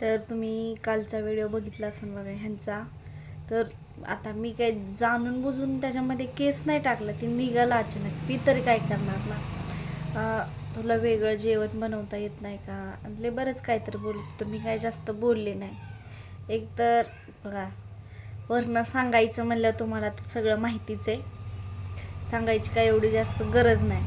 तर तुम्ही कालचा व्हिडिओ बघितला असेल बघा ह्यांचा. तर आता मी काय जाणून बुजून त्याच्यामध्ये केस नाही टाकला ती निघाला अचानक. मी तरी काय करणार ना? तुला वेगळं जेवण बनवता येत नाही का? आपले बरंच काहीतरी बोलत होतं. मी काय जास्त बोलले नाही. एक तर बघा वरनं सांगायचं म्हणलं तुम्हाला तर सगळं माहितीच आहे. सांगायची काय एवढी जास्त गरज नाही.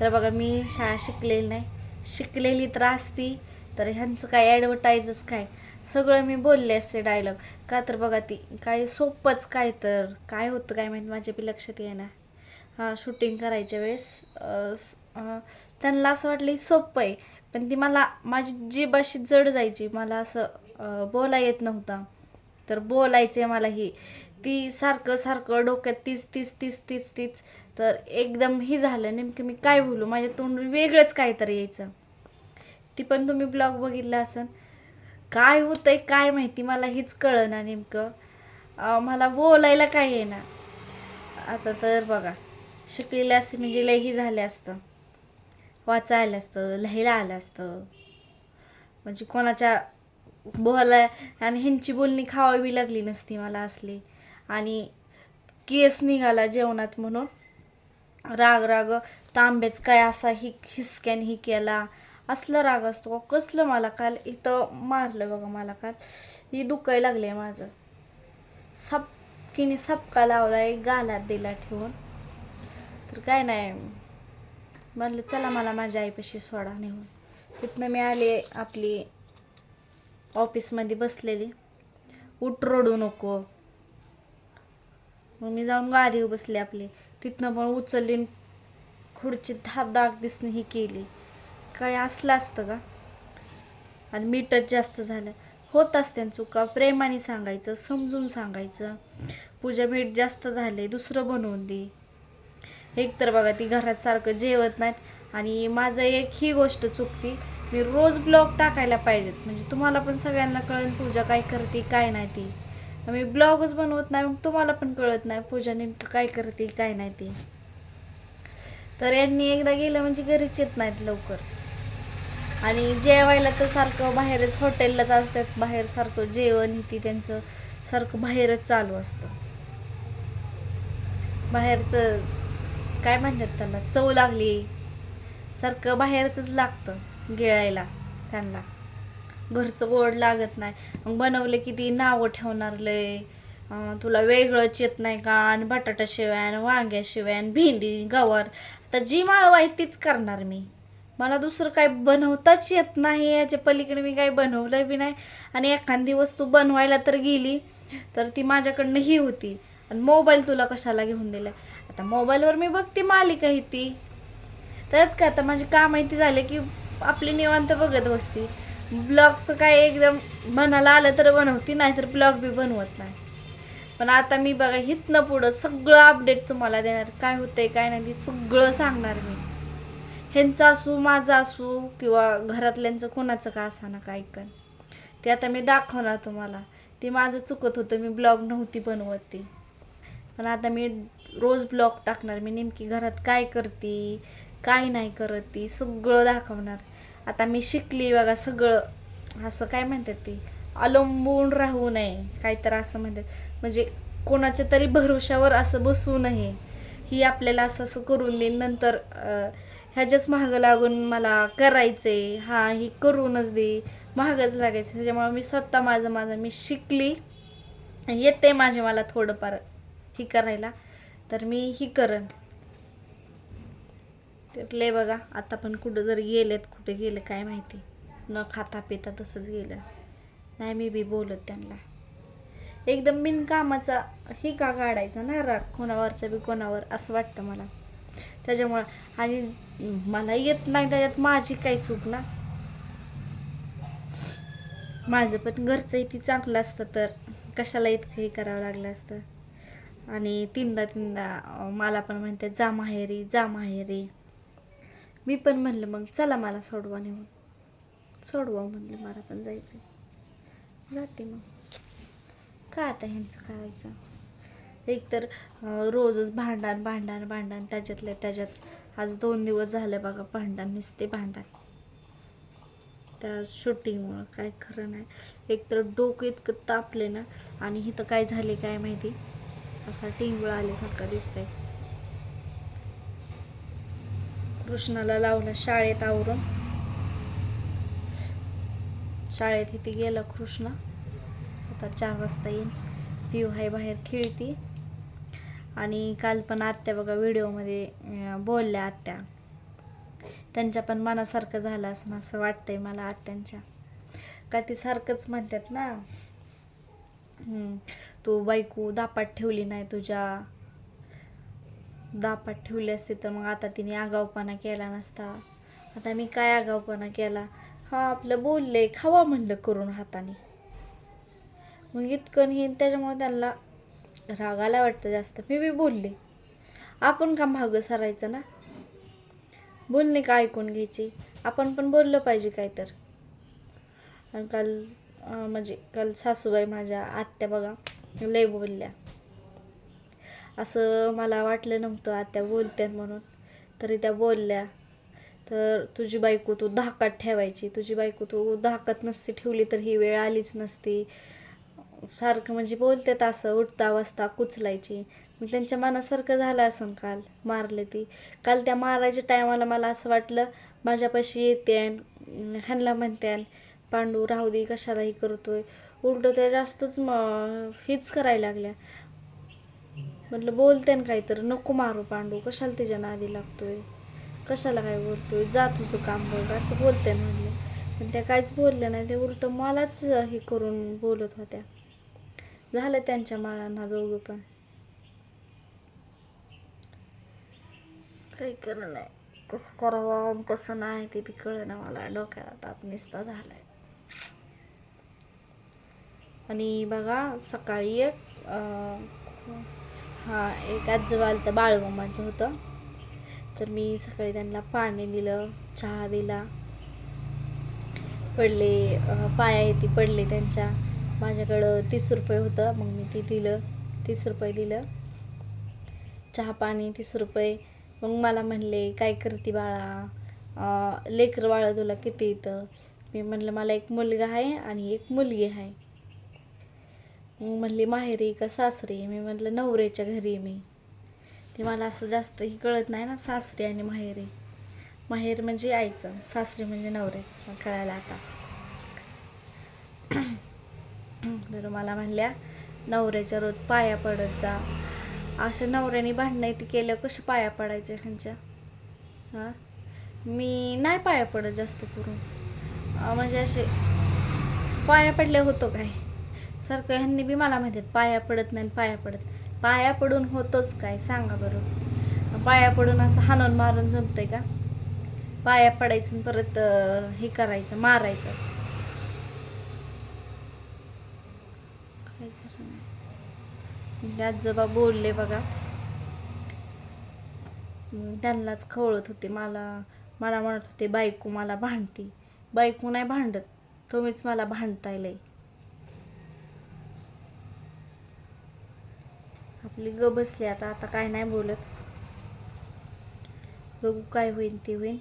तर बघा मी शाळा शिकलेली नाही. शिकलेली तर असती तर ह्यांचं काय ॲडव्हर्टाईजच काय? सगळं मी बोलले असते डायलॉग का तर बघा ती काय सोपंच काय तर काय होतं काय माहिती माझ्या बी लक्षात येणार हां शूटिंग करायच्या वेळेस त्यांना असं वाटलं की सोपं आहे पण ती मला माझी जीभ अशी जड जायची. मला असं बोला येत नव्हता. तर बोलायचे मला ही. ती सारखं सारखं डोक्यात तीच तीच तीच तीच तीच. तर एकदम ही झालं. नेमकं मी काय बोलू? माझ्या तोंड वेगळंच काहीतरी यायचं. ती पण तुम्ही ब्लॉग बघितला असेल काय होतंय काय माहिती मला हीच कळना नेमकं. मला बोलायला काय येणार? आता तर बघा शिकलेलं असते म्हणजे लई झालं असतं. वाचायला असतं लिहायला आलं असतं. म्हणजे कोणाच्या बोलाय आणि ह्यांची बोलणी खावावी लागली नसती मला असली. आणि केस निघाला जेवणात म्हणून. राग राग तांबेच काय असा ही हिसक्यान ही केला. असलं राग असतो. कसलं मला काल इथं मारलं बघा मला काल. ही दुखायला लागले माझं. सपकीने सपका आहे गालात दिला ठेवून. तर काय नाही. म्हणलं चला मला माझ्या आईपाशी सोडा नेऊन. तिथनं मी आले आपली ऑफिसमध्ये बसलेली. उठ रडू नको. मग मी जाऊन गादी बसले आपली. तिथनं पण उचलली खुर्चीत हात दाग दिसणं ही केली. काय असलं असतं का? आणि मीठच जास्त झालं. होत असते चुका. प्रेमाने सांगायचं समजून सांगायचं. पूजा मीठ जास्त झाले दुसरं बनवून दे. एक तर बघा ती घरात सारखं जेवत नाहीत. आणि माझं एक ही गोष्ट चुकती. मी रोज ब्लॉग टाकायला पाहिजेत. म्हणजे तुम्हाला पण सगळ्यांना कळेल पूजा काय करते काय नाही ती. मी ब्लॉगच बनवत नाही मग तुम्हाला पण कळत नाही पूजा नेमकं काय करते काय नाही ते. तर यांनी एकदा गेलं म्हणजे घरीच येत नाहीत लवकर. आणि जेवायला तर सारखं बाहेरच हॉटेललाच असतात बाहेर सारखं जेवण ती त्यांचं सारखं बाहेरच चालू असतं. बाहेरचं काय म्हणतात त्याला चव लागली सारखं बाहेरच लागतं गिळायला त्यांना. घरचं गोड लागत नाही. मग बनवले की ती नावं ठेवणार लय तुला वेगळंच येत नाही का? आणि बटाटा शिवाय आणि वांग्याशिवाय आणि भेंडी गवार. आता जी माळवा आहे तीच करणार मी. मला दुसरं काय बनवताच येत नाही याच्या पलीकडे मी काही बनवलं बी नाही. आणि एखादी वस्तू बनवायला तर गेली तर ती माझ्याकडनं ही होती. आणि मोबाईल तुला कशाला घेऊन दिला आता मोबाईलवर मी बघते मालिका ही ती. त्यात का आता माझी काम माहिती झाले की आपली निवांत बघत बसती. ब्लॉगचं काय एकदम मनाला आलं तर बनवती नाही तर ब्लॉग बी बनवत नाही. पण आता मी बघा हिथनं पुढं सगळं अपडेट तुम्हाला देणार. काय होतंय काय नाही ते सगळं सांगणार मी. ह्यांचं असू माझं असू किंवा घरातल्यांचं कोणाचं का असाना काय पण ते आता मी दाखवणार तुम्हाला. ते माझं चुकत होतं मी ब्लॉग नव्हती बनवत ती. पण आता मी रोज ब्लॉग टाकणार. मी नेमकी घरात काय करते काय नाही करत ती सगळं दाखवणार. आता मी शिकली बघा सगळं. असं काय म्हणतात ते? अवलंबून राहू नये. काय तर असं म्हणतात. म्हणजे कोणाच्या तरी भरोशावर असं बसू नये. ही आपल्याला असं असं करून देईन. नंतर ह्याच्याच महाग लागून मला करायचे हा ही करूनच दे महागच लागायचं त्याच्यामुळे मी स्वतः माझं माझं मी शिकली. येते माझे मला थोडंफार ही करायला. तर मी ही करन. तर लय बघा आता पण कुठं जर गेलेत कुठे गेले काय माहिती. न खाता पिता तसंच गेलं. नाही मी बी बोलत त्यांना. एकदम बिनकामाचा ही का काढायचा ना राग कोणावरचा बी कोणावर असं वाटतं मला. त्याच्यामुळं आणि मला येत नाही त्याच्यात माझी काही चूक ना. माझं पण घरचं इथे चांगलं असतं तर कशाला इतकं हे करावं लागलं असतं. आणि तीनदा तीनदा मला पण म्हणते जा माहेरी जा माहेरी. मी पण म्हणलं मग चला मला सोडवा नेऊन. सोडवा म्हणलं मला पण जायचं जाते मग. का आता ह्यांचं करायचं? एकतर रोजच भांडण भांडण भांडण त्याच्यातल्या त्याच्यात. आज दोन दिवस झाले बघा भांडण नुसते भांडण. त्या शूटिंगमुळं काय खरं नाही. एकतर डोकं इतकं तापले ना आणि इथं काय झाले काय माहिती? असा टिंगळ आल्यासारखा दिसतंय. कृष्णाला लावलं शाळेत आवरून. शाळेत इथे गेला कृष्ण. आता चार वाजता येईन. पिऊ आहे बाहेर खेळती. आणि काल पण आत्या बघा व्हिडिओमध्ये बोलल्या आत्या. त्यांच्या पण मनासारखं झालं असं असं वाटतंय मला आत्यांच्या. का ती सारखंच म्हणतात ना तू बायको दापात ठेवली नाही तुझ्या. दापात ठेवली असते तर मग आता तिने आगाऊपणा केला नसता. आता मी काय आगाऊपणा केला? हा आपलं बोलले खावा म्हणलं करून हाताने. मग इतकं हे त्याच्यामुळे त्यांना रागाला वाटतं जास्त. मी बी बोलले. आपण का मागं सरायचं ना? बोलणे का ऐकून घ्यायची? आपण पण बोललं पाहिजे काय तर. आणि काल म्हणजे काल सासूबाई माझ्या आत्या बघा लय बोलल्या. असं मला वाटलं नव्हतं आत्या बोलत्यात म्हणून. तरी त्या बोलल्या तर तुझी बायको तू धाकात ठेवायची. तुझी बायको तू धाकात नसती ठेवली तर ही वेळ आलीच नसती. सारखं म्हणजे बोलतात असं उठता वाजता कुचलायची. मग त्यांच्या मनासारखं झालं असं काल मारले ती. काल त्या मारायच्या टायमाला मला असं वाटलं माझ्यापाशी येते ह्यांना म्हणते पांडू राहू दे कशाला हे करतोय. उलट त्या जास्तच म हीच करायला लागल्या. म्हटलं बोलते ना काहीतरी नको मारू पांडू कशाला तिच्या नादी लागतोय? कशाला काय बोलतोय? जा तुझं काम बघ असं बोलते ना म्हणलं पण त्या काहीच बोलल्या नाही ते उलट मलाच हे करून बोलत होत्या. झालं त्यांच्या माळांना जोगं पण. काही करणं नाही. कसं करावं कसं नाही ते बी कळना मला. डोक्याला ताप निस्ता झालाय. आणि बघा सकाळी एक हा एक आजोबा आलं तर बाळगोमाचं होतं. तर मी सकाळी त्यांना पाणी दिलं चहा दिला. पडले पाया येते पडले त्यांच्या. माझ्याकडं तीस रुपये होतं. मग मी ते दिलं. तीस रुपये दिलं चहा पाणी तीस रुपये. मग मला म्हणले काय करते बाळा? लेकर लेकरं बाळा तुला किती येतं मी म्हणलं मला एक मुलगा आहे आणि एक मुलगी आहे. मग म्हणली माहेरी का सासरी? मी म्हटलं नवऱ्याच्या घरी आहे मी. ते मला असं जास्त ही कळत नाही ना सासरी आणि माहेरी. माहेर म्हणजे आईचं सासरी म्हणजे नवऱ्याचं. कळायला आता. तर मला म्हणल्या नवऱ्याच्या रोज पाया पडत जा. अशा नवऱ्याने भांडणं ती केलं कसं पाया पडायचं ह्यांच्या? हां? मी नाही पाया पडत जास्त करून. म्हणजे असे पाया पडले होतो काय? सारखं ह्यांनी बी मला माहिती पाया पडत नाही पाया पडत पाया पडून होतोच काय? सांगा बरं. पाया पडून असं हाणून मारून जमतंय का? पाया पडायचं परत हे करायचं मारायचं काय खरं नाही. ते आजोबा बोलले बघा. त्यांनाच खवळत होते. मला मला म्हणत होते बायको मला भांडती. बायको नाही भांडत. तुम्हीच मला भांडताय लय. आपली ग बसली आता. आता काय नाही बोलत. बघू काय होईल ते होईल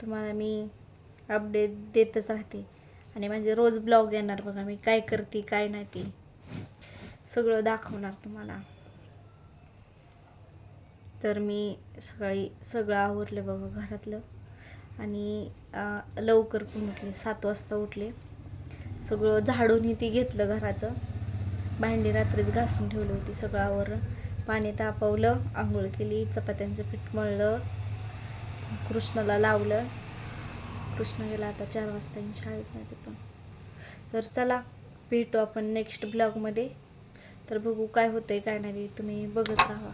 तुम्हाला मी अपडेट देतच राहते. आणि म्हणजे रोज ब्लॉग येणार बघा मी. काय करते काय नाही ते. सगळं दाखवणार तुम्हाला. तर मी सकाळी सगळं आवरलं बघा घरातलं. आणि लवकर पण उठले. सात वाजता उठले. सगळं झाडून ती घेतलं घराचं. भांडी रात्रीच घासून ठेवली होती सगळं आवरलं पाणी तापवलं आंघोळ केली चपात्यांचं पीठ मळलं कृष्णाला लावलं. कृष्ण गेला आता चार वाजता शाळेत नाही पण. तर चला भेटू आपण नेक्स्ट ब्लॉगमध्ये तर बघू काय होतंय काय नाही तुम्ही बघत राहा.